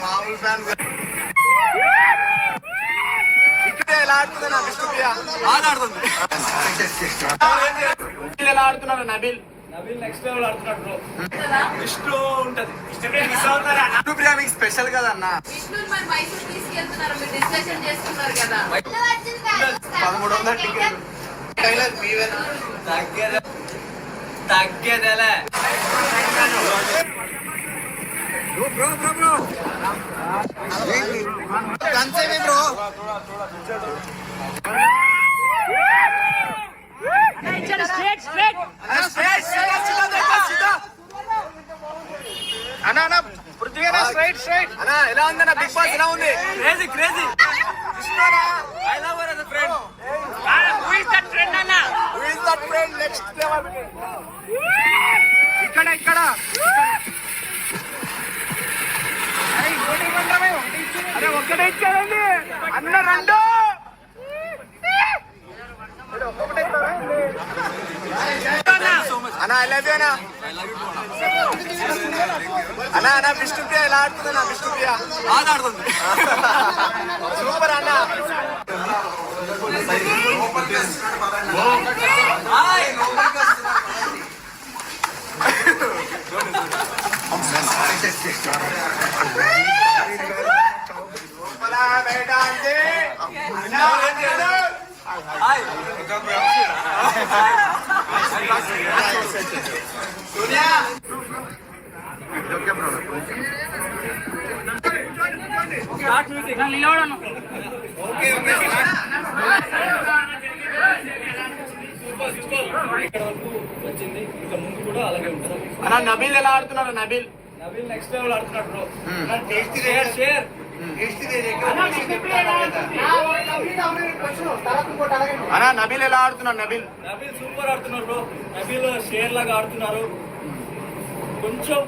మామూలు ఫ్యాన్ ఇక్కడ ఎలా ఆడుతుంది నా విష్ణుప్రియ బాగా ఆడుతుంది ఎలా ఆడుతున్నారు నబీల్ నబీల్ నెక్స్ట్ లెవెల్ ఆడుతున్నాడు బ్రో విష్ణు ఉంటది విష్ణుప్రియ మీకు స్పెషల్ కదన్నా కదా పదమూడు వందల టికెట్ టైలర్ మీవేనా తగ్గేదే తగ్గేదేలే బ్రో అన్నా అన్నా పృథ్వీనా స్ట్రైట్ స్ట్రైట్ అన్నా ఎలా ఉంది అన్న బిగ్ బాస్ ఎలా ఉంది crazy crazy I love her as a friend? Who is that friend? Next level? ఇక్కడ. ఇక్కడ. అరే ఒక్కటే ఇచ్చారండి అన్న రెండు. అన్న ఐ లవ్ యూ అన్న. అన్న అన్న ఎలా ఆడుతుంది ఆడుతుంది. సూపర్ అన్న బయట అంటే అన్న అంటాడు. Hi Surya start music okay okay వచ్చింది ఇంకా ముందు కూడా అలాగే ఉంటుంది నబీల్ ఎలా ఆడుతున్నారు నబీల్. నవీన్ నెక్స్ట్ లెవెల్ ఆడుతున్నాడు బ్రో షేర్ షేర్ అన్న నబీల్ ఎలా ఆడుతున్నారు నబీల్ నబీల్ సూపర్ ఆడుతున్నారు బ్రో నబీల్ షేర్ లాగా ఆడుతున్నారు. కొంచెం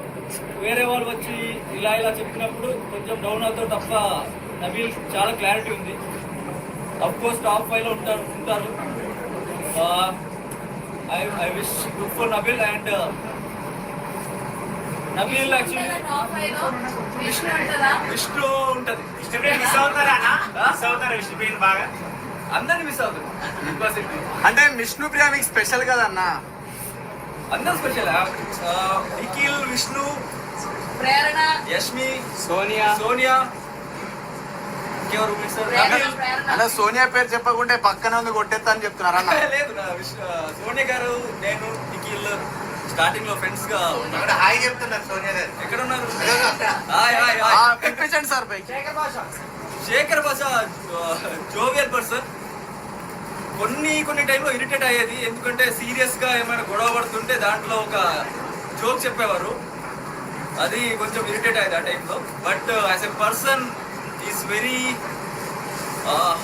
వేరే వాళ్ళు వచ్చి ఇలా ఇలా చెప్పినప్పుడు కొంచెం డౌన్ అవుతారు తప్ప నబీల్ చాలా క్లారిటీ ఉంది. అఫ్ కోర్స్ టాప్ ఫైవ్లో ఉంటారు ఉంటారు. I I wish good for Nabeel and Nabeel actually top ఫైవ్లో విష్ణు ఉంటుందా. విష్ణు ఉంటది మిస్ అవుతారా మిస్ అవుతారా విష్ణుప్రియ బాగా? అందరిని మిస్ అవుతుంది. బిగ్ బాస్ ఇంటి అంటే విష్ణుప్రియ మీకు స్పెషల్ కదన్నా అందరు స్పెషల్? నిఖిల్ విష్ణు ప్రేరణ. యష్మి సోనియా. సోనియా. అన్న సోనియా పేరు చెప్పకుంటే పక్కన ఉంది కొట్టేస్తా అని చెప్తున్నారు అన్న. లేదు నా విష్ణు సోనియా గారు నేను నిఖిల్. స్టార్టింగ్లో ఫ్రెండ్స్గా ఉన్నాం హాయ్ చెప్తున్నారు సోనియా గారు. ఎక్కడ ఉన్నారు హాయ్ హాయ్ హాయ్. పిలిపించండి సార్ పైకి. శేఖర్ భాష జోవియల్ పర్సన్ కొన్ని కొన్ని టైంలో ఇరిటేట్ అయ్యేది. ఎందుకంటే సీరియస్గా ఏమైనా గొడవ పడుతుంటే దాంట్లో ఒక జోక్ చెప్పేవారు. అది కొంచెం ఇరిటేట్ అయ్యేది ఆ టైంలో but as a person is very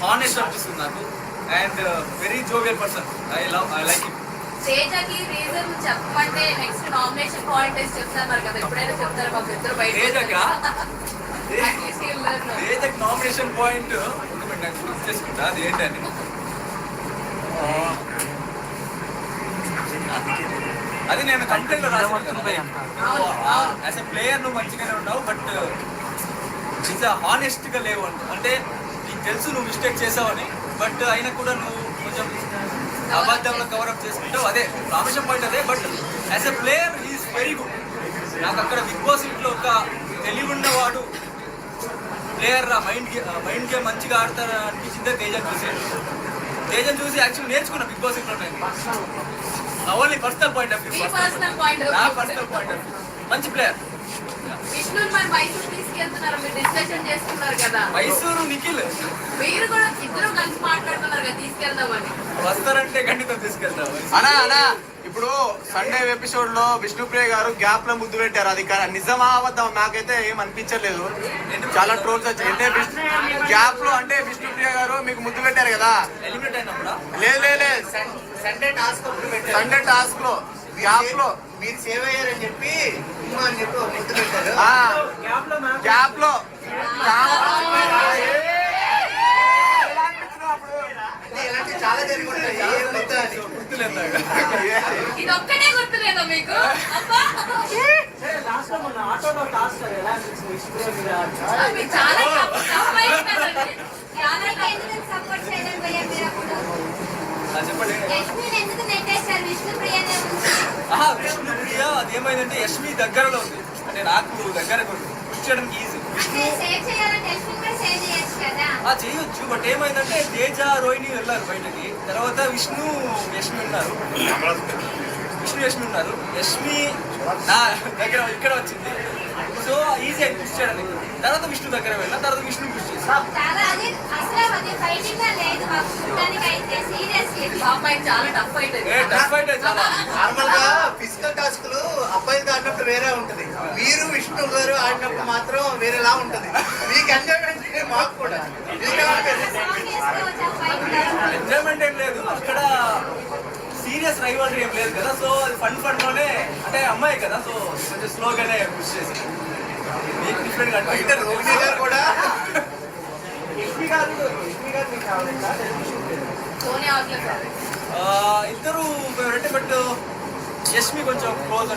honest అనిపిస్తుంది నాకు. And very jovial person I love I like it తేజకి reason next nomination point వేసి చెప్తున్నారు కదా ఎప్పుడైనా చెప్తారు మా ఇద్దరు బయట తేజకా? నామినేషన్ పాయింట్ నాకు గుర్తు చేసుకుంటా అది ఏంటని అది నేను రాసిన యాజ్ ఎ ప్లేయర్ నువ్వు మంచిగానే ఉన్నావు బట్ ఇట్స్ హానెస్ట్గా లేవు అంట. అంటే నీకు తెలుసు నువ్వు మిస్టేక్ చేసావని బట్ అయినా కూడా నువ్వు కొంచెం అబద్ధంలో కవరప్ చేసుకుంటావు అదే నామినేషన్ పాయింట్ అదే but as a player is very good నాకు అక్కడ బిగ్ బాస్ ఇంట్లో ఒక తెలివి ఉన్నవాడు ప్లేయర్ రా మైండ్ మైండ్ గేమ్ మంచిగా ఆడతారు అనిపించిందే తేజన్ చూసి. తేజన్ చూసి యాక్చువల్ నేర్చుకున్నా బిగ్ బాస్ ఇంట్లో నేను. Only personal point of view personal point నా పర్సనల్ పాయింట్ ఆఫ్ వ్యూ మంచి ప్లేయర్ తీసుకెళ్తున్నారు మీరు డిస్కషన్ చేసుకున్నారు కదా. మైసూరు నిఖిల్. మీరు కూడా ఇద్దరు కలిసి మాట్లాడుతున్నారు కదా తీసుకెళ్దామని. వస్తారంటే ఖండితం తీసుకెళ్తాం అనా అనా ఇప్పుడు సండే ఎపిసోడ్లో విష్ణుప్రియ గారు గ్యాప్లో ముద్దు పెట్టారు. అది నిజమా అబద్ధం నాకైతే ఏం అనిపించలేదు. చాలా ట్రోల్స్ వచ్చాయి అంటే గ్యాప్లో అంటే విష్ణుప్రియ గారు మీకు ముద్దు పెట్టారు కదా? ఎలిమినేట్ అయినప్పుడా? లేదు లేదు సండే టాస్క్ సండే టాస్క్లో గ్యాప్లో మీరు సేవ్ అయ్యారని చెప్పి గ్యాప్లో చాలా గుర్తులేదు మీకు? ఆటోలో అది ఎలా చాలా చెప్పండి ఎందుకు ఉంది విష్ణుప్రియ అదేమైందంటే యష్మి దగ్గరలో ఉంది. అంటే నాకు దగ్గర పుష్ చేయడానికి ఈజీ చేయొచ్చు బట్ ఏమైందంటే తేజ రోహిణి వెళ్ళారు బయటకి. తర్వాత విష్ణు యష్మి ఉన్నారు. విష్ణు యష్మి ఉన్నారు. యష్మి నా దగ్గర ఇక్కడ వచ్చింది. సో ఈజీ అని పుష్ చేయడానికి తర్వాత విష్ణు దగ్గర వెళ్ళిన తర్వాత విష్ణు చాలా నార్మల్గా ఫిజికల్ టాస్క్లు అబ్బాయిలతో ఆడినప్పుడు వేరే ఉంటది. మీరు విష్ణు గారు ఆడినప్పుడు మాత్రం వేరేలా ఉంటది. మీకు ఎంజాయ్మెంట్ మాకు కూడా. ఎంజాయ్మెంట్ ఏం లేదు. అక్కడ సీరియస్ రైవల్రీ ఏం లేదు కదా. సో అది ఫన్ ఫన్లోనే అంటే అమ్మాయి కదా. సో కొంచెం స్లోగానే పుష్ చేసి ఇద్దరు ఫేవరెట్ బట్ యష్మి కొంచెం క్లోజ్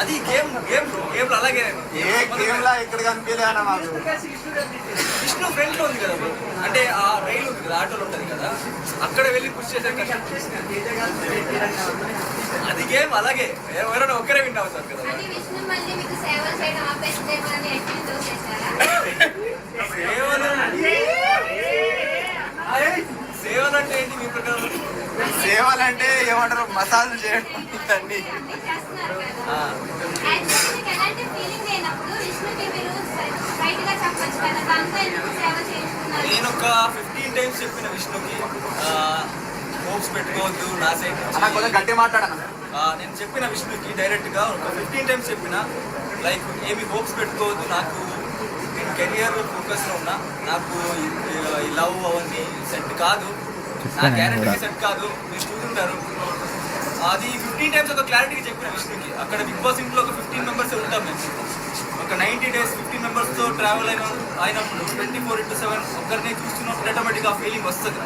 అది గేమ్ గేమ్ గేమ్ అలాగే ఏ గేమ్ లా ఇక్కడ కనిపించలే విష్ణు ఫ్రంట్లో ఉంది కదా. అంటే ఆ రైలు ఉంది కదా ఆటోలో ఉంటది కదా. అక్కడ వెళ్ళి పుష్ చేసే అది గేమ్ అలాగే. ఎవరైనా ఒక్కరే విన్ అవుతారు కదా. సేవలు సేవలు అంటే ఏంటి మీ ప్రకారం? సేవలంటే ఏమంటారు? మసాజ్ చేయడం అన్నీ చేస్తున్నారు కదా ఆ, యాక్చువల్లీ మీకు ఎలాంటి ఫీలింగ్ లేనప్పుడు విష్ణుకి మీరు స్ట్రైట్గా చెప్పొచ్చు కదా దాంతో ఎందుకు సేవ చేయించుకున్నారు నేను ఒక ఫిఫ్టీన్ టైమ్స్ చెప్పిన విష్ణుకి హోప్స్ పెట్టుకోవద్దు నా సైడ్ గట్టి మాట్లాడన్న. నేను చెప్పిన విష్ణుకి డైరెక్ట్గా ఒక ఫిఫ్టీన్ టైమ్స్ చెప్పిన లైక్ ఏమి హోప్స్ పెట్టుకోవద్దు నాకు నేను కెరియర్ ఫోకస్లో ఉన్నా నాకు ఈ- లవ్ అవన్నీ సెట్ కాదు. నా క్యారెక్టర్ సెట్ కాదు మీరు చూస్తుంటారు అది ఫిఫ్టీన్ టైమ్స్ ఒక క్లారిటీగా చెప్పిన విష్ణుకి. అక్కడ బిగ్ బాస్ ఇంట్లో ఒక ఫిఫ్టీన్ మెంబర్స్ ఉంటాం మేము. ఒక నైంటీ డేస్ ఫిఫ్టీన్ మెంబర్స్తో ట్రావెల్ అయిన అయినప్పుడు ట్వంటీ ఫోర్ ఇంటూ సెవెన్ ఒక్కరినే చూస్తున్నప్పుడు ఆటోమేటిక్గా ఫీలింగ్ వస్తుంది.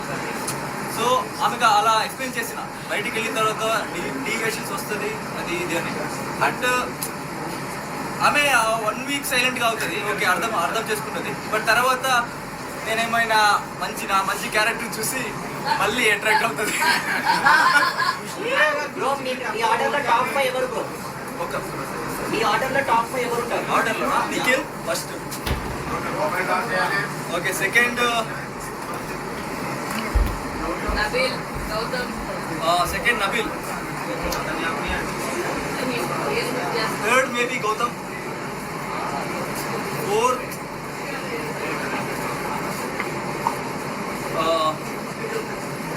సో ఆమెకు అలా ఎక్స్ప్లెయిన్ చేసిన. బయటికి వెళ్ళిన తర్వాత డీవియేషన్స్ వస్తుంది అది ఇది అని. బట్ ఆమె వన్ వీక్ సైలెంట్గా అవుతుంది. ఓకే అర్థం అర్థం చేసుకుంటుంది. బట్ తర్వాత నేనేమైనా మంచి నా మంచి క్యారెక్టర్ చూసి మళ్ళీ అట్రాక్ట్ అవుతుంది. ఒక మీ ఆర్డర్లో టాప్ ఫైవ్ ఎవరు ఉంటారు? ఆర్డర్లో Nikhil? First. Okay second Nabeel Gautham. Second Nabeel. ఏం చేస్తారు? Third maybe Gautham. ఫోర్త్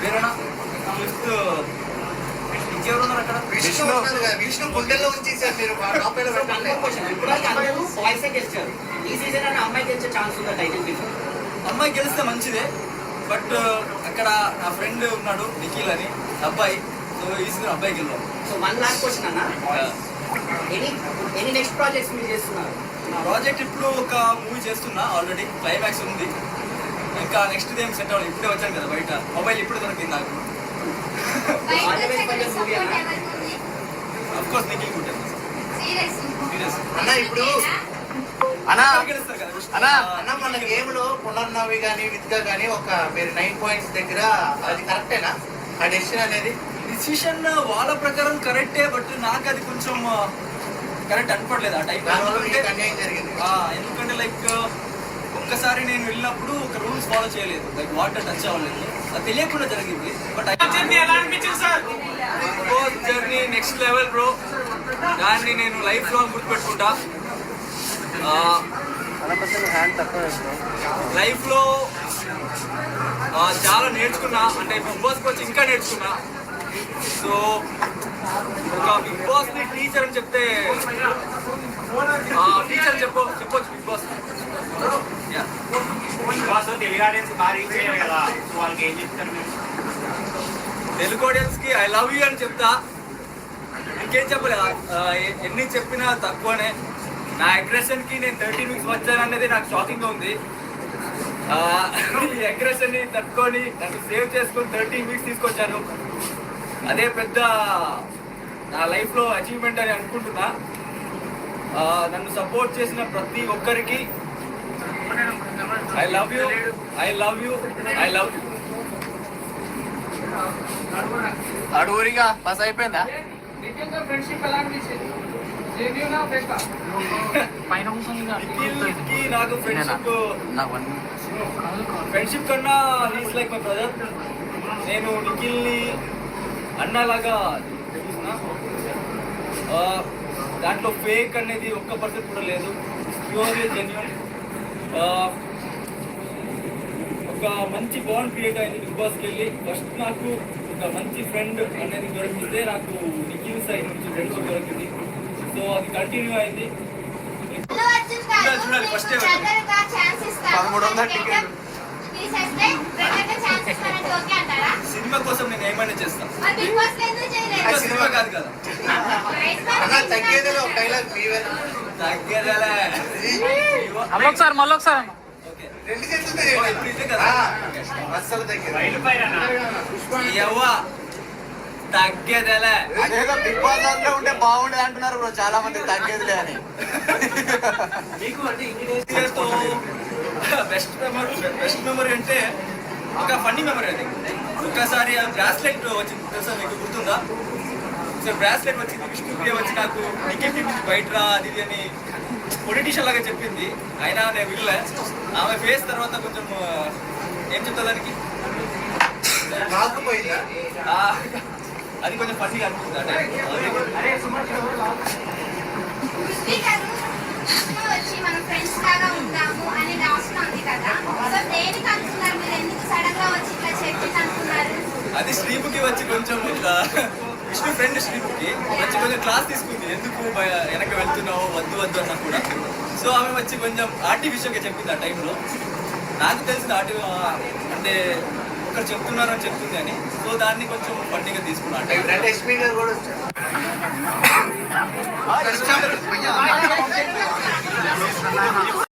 వేరేనా ఫిఫ్త్ ఇంకెవరున్నారు అక్కడ? విష్ణు. ఉన్నది కదా, విష్ణు గుండెల్లో ఉంచేసారు మీరు బాయ్సే గెలిచారు. ఈ సీజన్ అని అమ్మాయి గెలిచే ఛాన్స్ ఉందా టైటిల్కి అమ్మాయి గెలిస్తే మంచిదే బట్ అక్కడ నా ఫ్రెండ్ ఉన్నాడు నిఖిల్ అని అబ్బాయి. సో ఈ సీజన్ అబ్బాయి గెలవాలి. సో వన్ లాస్ట్ క్వశ్చన్ అన్న. ఎనీ ఎనీ నెక్స్ట్ ప్రాజెక్ట్స్ మీరు చేస్తున్నారు? ప్రాజెక్ట్ ఇప్పుడు ఒక మూవీ చేస్తున్నా ఆల్రెడీ క్లైమాక్స్ ఉంది. ఇంకా నెక్స్ట్ ఏం సెట్ అవ్వాలి ఇప్పుడే వచ్చాను కదా బయట. మొబైల్ ఇప్పుడే దొరికింది నాకు. బయట వచ్చాక సపోర్ట్ ఎవరికి ఉంది అఫ్ కోర్స్ నిఖిల్ గుంటుంది సీరియస్ సీరియస్ అన్న ఇప్పుడు అన్న. అన్నా, అన్న మన గేమ్లో పునర్నవి గానీ విద్గా గానీ ఒక మీరు నైన్ పాయింట్స్ దగ్గర అది కరెక్టేనా? ఆ డెసిషన్ అనేది? డిసిషన్ వాళ్ళ ప్రకారం కరెక్టే బట్ నాకు అది కొంచెం కరెక్ట్ అనుకోవట్లేదు ఆ టైం దానివల్ల మీకు అన్యాయం జరిగింది. ఎందుకంటే లైక్ ఒక్కసారి నేను వెళ్ళినప్పుడు ఒక రూల్స్ ఫాలో చేయలేదు. లైక్ వాటర్ టచ్ అవ్వలేదు. తెలియకుండా జరిగింది. But journey next level bro దాన్ని నేను లైఫ్ లాంగ్ గుర్తుపెట్టుకుంటా. లైఫ్లో ఆ, చాలా నేర్చుకున్నా. అంటే బిగ్ బాస్కి వచ్చి ఇంకా నేర్చుకున్నా. సో ఒక బిగ్ బాస్ని టీచర్ అని చెప్తే టీచర్ చెప్పు చెప్పొచ్చు Bigg Boss ya Telugu audience బాగా రీచ్ అయ్యారు కదా సో వాళ్ళకి ఏం చెప్తారు మీరు తెలుగు ఆడియన్స్కి ఐ లవ్ యూ అని చెప్తా. ఇంకేం చెప్పలేదు? ఎన్ని చెప్పినా తక్కువనే. నా అగ్రెషన్కి నేను థర్టీన్ వీక్స్ వచ్చాను అనేది నాకు షాకింగ్గా ఉంది. ఈ అగ్రెషన్ని తట్టుకొని నన్ను సేవ్ చేసుకొని థర్టీన్ వీక్స్ తీసుకొచ్చాను. అదే పెద్ద నా లైఫ్లో అచీవ్మెంట్ అని అనుకుంటున్నా. నన్ను సపోర్ట్ చేసిన ప్రతి ఒక్కరికి I love you I love you I love you అడుగురిగా pass అయిపోయిందా? ఫ్రెండ్షిప్ నాకు వన్ ఫ్రెండ్షిప్ కన్నా హీస్ లైక్ మై బ్రదర్ నేను నిఖిల్ని అన్నలాగా దాంట్లో ఫేక్ అనేది ఒక్క పర్సెంట్ కూడా లేదు. ప్యూర్లీ జెన్యున్ ఒక మంచి బాండ్ క్రియేట్ అయింది బిగ్ బాస్కి వెళ్ళి. ఫస్ట్ నాకు ఒక మంచి ఫ్రెండ్ అనేది దొరికితే నాకు నిఖిల్ సైడ్ నుంచి ఫ్రెండ్షిప్ దొరికింది. సో అది కంటిన్యూ అయింది. చూడాలి, అంటారా? సినిమా కోసం నేను ఏమైనా చేస్తాను సినిమా కాదు కదా. మళ్ళొకసారి మళ్ళొకసారి తగ్గేదేలే. అదేదో బిగ్ బాస్లో ఉంటే బాగుండేది అంటున్నారు బ్రో చాలా మంది తగ్గేదిలే అని. బెస్ట్ మెమరీ బెస్ట్ మెమరీ అంటే ఒక ఫన్నీ మెమరీ అది. ఒకసారి బ్రాస్లెట్ వచ్చింది తెలుసా మీకు? గుర్తుందా? సో బ్రాస్లెట్ వచ్చింది విష్ణుప్రియ వచ్చి నాకు టికెట్ నుంచి బయట రా అది అని పొలిటీషియన్ లాగా చెప్పింది. అయినా నేను వినలే. ఆమె ఫేస్ తర్వాత కొంచెం ఏం చెప్తా దానికి? నాకు పోయిందా? ఆ, అది కొంచెం ఫన్నీగా అనిపిస్తుంది అంటే కృష్ణి గారు విష్ణు వచ్చి మనం ఫ్రెండ్స్ లాగా ఉంటాము అని లాస్ట్లో ఉంది కదా. సో దేనికి అనుకున్నారు మీరు? ఎందుకు సడన్గా వచ్చి ఇట్లా చెప్పింది అనుకున్నారు అది శ్రీముఖి వచ్చి కొంచెం ఇట్లా విష్ణు ఫ్రెండ్ శ్రీముఖి వచ్చి కొంచెం క్లాస్ తీసుకుంది. ఎందుకు వెనక వెళ్తున్నావు? వద్దు వద్దు అన్న కూడా. సో ఆమె వచ్చి కొంచెం ఆర్టిఫిషియల్గా చెప్పింది ఆ టైంలో నాకు తెలిసిన ఆర్టీ అంటే ఒకరు చెప్తున్నారు అని చెప్తుంది అని. సో దాన్ని కొంచెం పట్టిగా తీసుకున్నా టైం